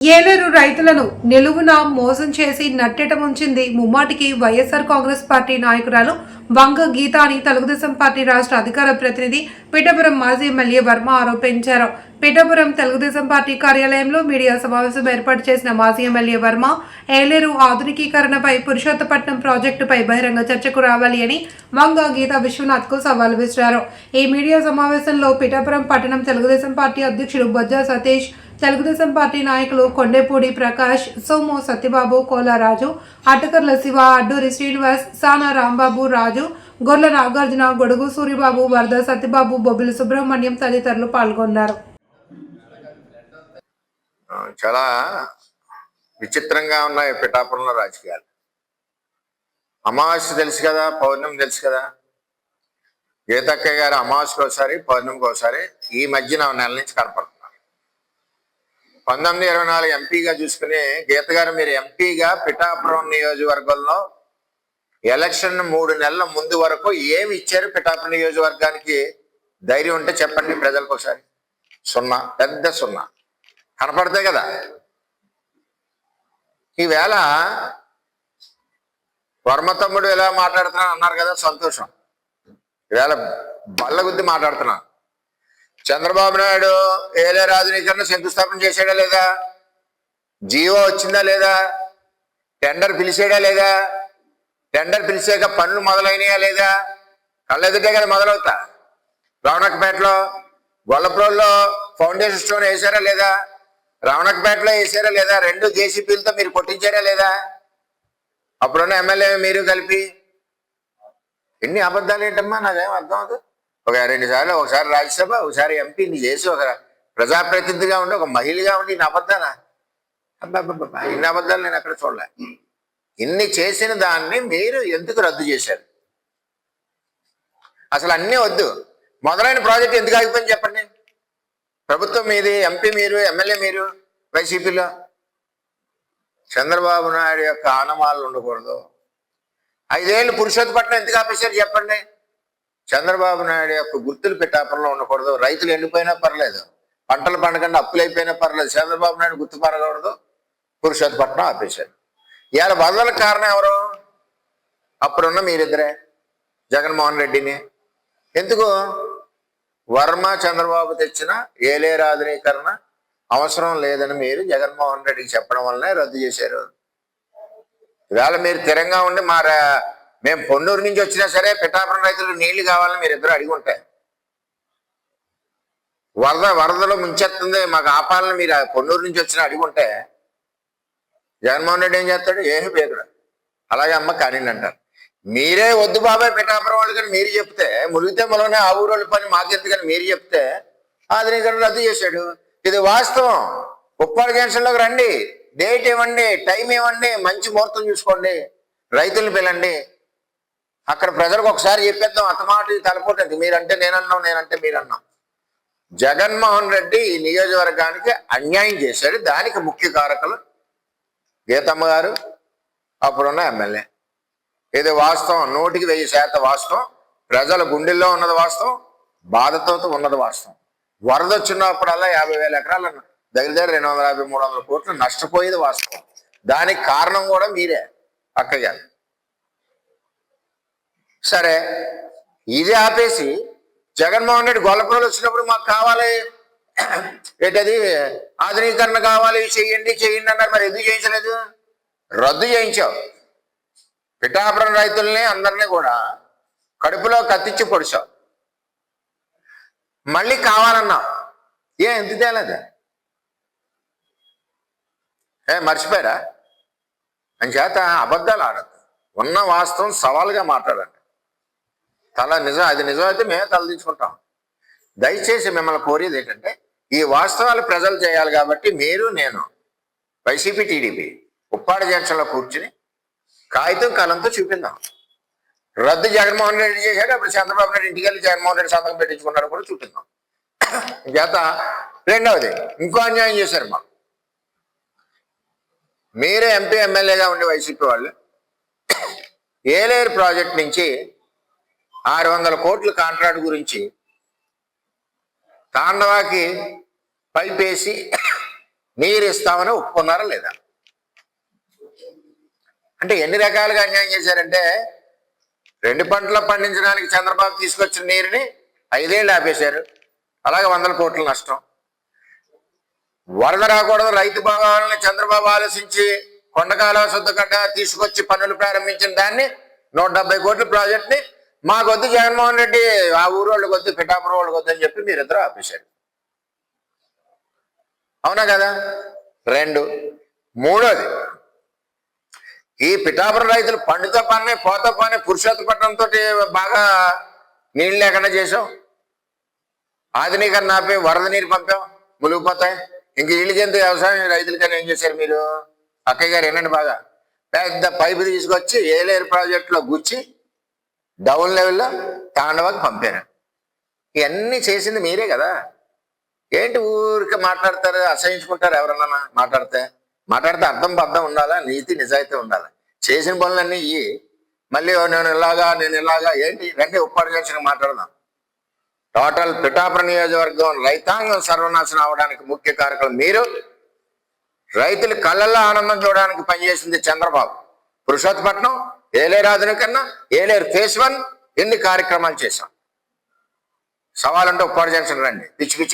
ఏలేరు రైతులను నిలువున మోసం చేసి నట్టెట ముంచింది ముమ్మాటికి వైఎస్ఆర్ కాంగ్రెస్ పార్టీ నాయకురాలు వంగ గీత అని తెలుగుదేశం పార్టీ రాష్ట్ర అధికార ప్రతినిధి పిఠాపురం మాజీ ఎమ్మెల్యే వర్మ ఆరోపించారు. పిఠాపురం తెలుగుదేశం పార్టీ కార్యాలయంలో మీడియా సమావేశం ఏర్పాటు చేసిన మాజీ ఎమ్మెల్యే వర్మ ఏలేరు ఆధునికీకరణపై పురుషోత్తపట్నం ప్రాజెక్టుపై బహిరంగ చర్చకు రావాలి అని వంగ గీత విశ్వనాథ్కు సవాల్ విసిరారు. ఈ మీడియా సమావేశంలో పిఠాపురం పట్టణం తెలుగుదేశం పార్టీ అధ్యక్షుడు బొజ్జా సతీష్ తెలుగుదేశం పార్టీ నాయకులు కొండేపూడి ప్రకాష్ సోము సత్యబాబు కోలారాజు అటకర్ల శివ అడ్డూరి శ్రీనివాస్ సానా రాంబాబు రాజు గొర్ల నాగార్జున గొడుగు సూరిబాబు వరద సత్యబాబు బొబ్బిలి సుబ్రహ్మణ్యం తదితరులు పాల్గొన్నారు. చాలా విచిత్రంగా ఉన్నాయి పిఠాపురంలో రాజకీయాలు. అమావాస్య తెలుసు కదా పౌర్ణమి తెలుసు కదా. గీతక్కయ్య గారు అమావాస్యకి ఒకసారి పౌర్ణమికి ఒకసారి ఈ మధ్యన నెల నుంచి కనపడుతున్నారు. పంతొమ్మిది ఇరవై నాలుగు ఎంపీగా చూసుకుని గీత గారు మీరు ఎంపీగా పిఠాపురం నియోజకవర్గంలో ఎలక్షన్ మూడు నెలల ముందు వరకు ఏమి ఇచ్చారు పిఠాపురం నియోజకవర్గానికి? ధైర్యం ఉంటే చెప్పండి ప్రజలకు ఒకసారి. సున్నా పెద్ద సున్నా. కనపడతాయి కదా? ఈవేళ వర్మ తమ్ముడు ఎలా మాట్లాడుతున్నా అన్నారు కదా సంతోషం. ఈవేళ బల్ల గుద్ది మాట్లాడుతున్నాను చంద్రబాబు నాయుడు ఏలే రాజనీకరణ శంకుస్థాపన చేసాడా లేదా? జీవో వచ్చిందా లేదా? టెండర్ పిలిచాడా లేదా? టెండర్ పిలిచాక పనులు మొదలైనయా లేదా? కళ్ళెదుటే కదా మొదలవుతా. రావణకపేటలో గొల్లప్రోల్లో ఫౌండేషన్ స్టోన్ వేసారా లేదా? రావణకపేటలో వేసారా లేదా? రెండు జేసీపీలతో మీరు కొట్టించారా లేదా? అప్పుడున్న ఎమ్మెల్యే మీరు కలిపి. ఎన్ని అబద్ధాలు ఏంటమ్మా? నాకేం అర్థం అవుతుంది ఒక రెండు సార్లు ఒకసారి రాజ్యసభ ఒకసారి ఎంపీని చేసి ఒక ప్రజాప్రతినిధిగా ఉండి ఒక మహిళగా ఉండి ఇన్ని అబద్ధాలా? అబ్బా ఇన్ని అబద్ధాలు నేను అక్కడ చూడలే. ఇన్ని చేసిన దాన్ని మీరు ఎందుకు రద్దు చేశారు? అసలు అన్నీ వద్దు. మొదలైన ప్రాజెక్ట్ ఎందుకు ఆగిపోయింది చెప్పండి. ప్రభుత్వం మీది ఎంపీ మీరు ఎమ్మెల్యే మీరు వైసీపీలో? చంద్రబాబు నాయుడు యొక్క ఆనమాలు ఉండకూడదు. ఐదేళ్ళు పురుషోత్పట్నం ఎందుకు ఆపేశారు చెప్పండి. చంద్రబాబు నాయుడు యొక్క గుర్తులు పెట్టాపంలో ఉండకూడదు. రైతులు ఎండిపోయినా పర్లేదు. పంటలు పండకుండా అప్పులు అయిపోయినా పర్లేదు. చంద్రబాబు నాయుడు గుర్తు పురుషోత్పట్నం ఆపేశారు. ఇవాళ వరదలకు కారణం ఎవరు? అప్పుడున్న మీరిద్దరే జగన్మోహన్ రెడ్డిని. ఎందుకు? వర్మ చంద్రబాబు తెచ్చిన ఏలేరు అవసరం లేదని మీరు జగన్మోహన్ రెడ్డికి చెప్పడం వల్లనే రద్దు చేశారు. ఇవాళ మీరు స్థిరంగా ఉండి మా మేము పొన్నూరు నుంచి వచ్చినా సరే పిఠాపురం రైతులకు నీళ్ళు కావాలని మీరు ఇద్దరు అడిగి ఉంటాయి వరద వరదలో ముంచెత్తుంది మాకు ఆపాలని మీరు పొన్నూరు నుంచి వచ్చిన అడిగి ఉంటే జగన్మోహన్ రెడ్డి ఏం చేస్తాడు? ఏ పేదడు అలాగే అమ్మ కానీ అంటారు. మీరే వద్దు బాబాయ్ పిఠాపురం వాళ్ళు కానీ మీరు చెప్తే మురిగితే మనలోనే ఆ ఊరోళ్ళ పని మాకెందుకని మీరు చెప్తే ఆధునీకరణ రద్దు చేశాడు. ఇది వాస్తవం. ఉప్పాడు జంక్షన్లోకి రండి. డేట్ ఇవ్వండి టైం ఇవ్వండి మంచి ముహూర్తం చూసుకోండి రైతుల్ని పిలండి. అక్కడ ప్రజలకు ఒకసారి చెప్పేద్దాం అతమాట తలపోతుంది మీరంటే నేనన్నాం నేనంటే మీరన్నాం. జగన్మోహన్ రెడ్డి ఈ నియోజకవర్గానికి అన్యాయం చేశాడు. దానికి ముఖ్య కారకులు గీతమ్మ గారు అప్పుడున్న ఎమ్మెల్యే. ఇది వాస్తవం. నూటికి వెయ్యి శాతం వాస్తవం. ప్రజల గుండెల్లో ఉన్నది వాస్తవం. బాధతో ఉన్నది వాస్తవం. వరద వచ్చినప్పుడల్లా యాభై వేల ఎకరాల దగ్గర దగ్గర రెండు వందల యాభై మూడు వందల కోట్లు నష్టపోయేది వాస్తవం. దానికి కారణం కూడా మీరే అక్కయ్య గారు. సరే ఇది ఆపేసి జగన్మోహన్ రెడ్డి గొల్లపురం వచ్చినప్పుడు మాకు కావాలి ఏంటది? ఆధునీకరణ కావాలి చెయ్యండి చెయ్యండి అన్నారు. మరి ఎందుకు చేయించలేదు? రద్దు చేయించావు. పిఠాపురం రైతుల్ని అందరినీ కూడా కడుపులో కత్తిచ్చి పొడిచావు. మళ్ళీ కావాలన్నావు. ఏ ఎంత తేలేదు? ఏ మర్చిపోయారా? అని చేత అబద్ధాలు ఆడద్దు ఉన్న వాస్తవం సవాలుగా మాట్లాడండి. తల నిజం అది నిజమైతే మేమే తలదించుకుంటాం. దయచేసి మిమ్మల్ని కోరేది ఏంటంటే ఈ వాస్తవాలు ప్రజలు చేయాలి కాబట్టి మీరు నేను వైసీపీ టీడీపీ ఉప్పాడ జంక్షన్లో కూర్చుని కాగితం కలంతో చూపిందాం రద్దు జగన్మోహన్ రెడ్డి చేశాడు అప్పుడు చంద్రబాబు నాయుడు ఇంటికి వెళ్ళి జగన్మోహన్ రెడ్డి సంతకం పెట్టించుకున్నారు కూడా చూపిందాం చేత రెండవది ఇంకో అన్యాయం చేశారు మాకు. మీరే ఎంపీ ఎమ్మెల్యేగా ఉండే వైసీపీ వాళ్ళు ఏలేరు ప్రాజెక్ట్ నుంచి ఆరు వందల కోట్ల కాంట్రాక్ట్ గురించి తాండవాకి పైపేసి నీరు ఇస్తామని ఒప్పుకున్నారా లేదా? అంటే ఎన్ని రకాలుగా అన్యాయం చేశారంటే రెండు పంటలు పండించడానికి చంద్రబాబు తీసుకొచ్చిన నీరుని ఐదేళ్ళు ఆపేశారు. అలాగే వందల కోట్ల నష్టం. వరద రాకూడదు రైతు భాగాలను చంద్రబాబు ఆలోచించి కొండకాల శుద్ధగడ్డ తీసుకొచ్చి పనులు ప్రారంభించిన దాన్ని నూట డెబ్బై కోట్ల ప్రాజెక్ట్ని మాకొద్దు జగన్మోహన్ రెడ్డి ఆ ఊరు వాళ్ళకి వద్దు పిఠాపురం వాళ్ళకి వద్దు అని చెప్పి మీరిద్దరూ ఆపేశారు. అవునా కదా? రెండు. మూడోది ఈ పిఠాపురం రైతులు పండుతో పని పోత పని పురుషోత్తపట్నంతో బాగా నీళ్ళు లేకుండా చేసాం ఆధునీకరణ ఆపి వరద నీరు పంపాం మునిగిపోతాయి ఇంక వీళ్ళకి వ్యవసాయం రైతులకైనా ఏం చేశారు మీరు? అక్కయ్య గారు వినండి బాగా. పెద్ద పైపు తీసుకొచ్చి ఏలేరు ప్రాజెక్టులో గుచ్చి డౌన్ లెవెల్లో తాండవాకి పంపారు. ఇవన్నీ చేసింది మీరే కదా. ఏంటి ఊరికే మాట్లాడతారు అసహించుకుంటారు ఎవరన్నా మాట్లాడితే? మాట్లాడితే అర్థం బద్ధం ఉండాలా? నీతి నిజాయితీ ఉండాలి? చేసిన పనులన్నీ ఇవి మళ్ళీ నేను ఇలాగా నేను ఇలాగా ఏంటి? రండి ఉప్పాడు చేసిన మాట్లాడదాం. టోటల్ పిఠాపురం నియోజకవర్గం రైతాంగం సర్వనాశనం అవడానికి ముఖ్య కారకులు మీరు. రైతుల కళ్ళల్లో ఆనందం చూడడానికి పనిచేసింది చంద్రబాబు. పురుషోత్పట్నం ఏలేరు ఆధునికన్నా ఏలేరు ఫేస్ వన్ ఎన్ని కార్యక్రమాలు చేశాం? సవాలంటే ఉప్పాడు జంక్షన్ రండి. పిచ్చి పిచ్చి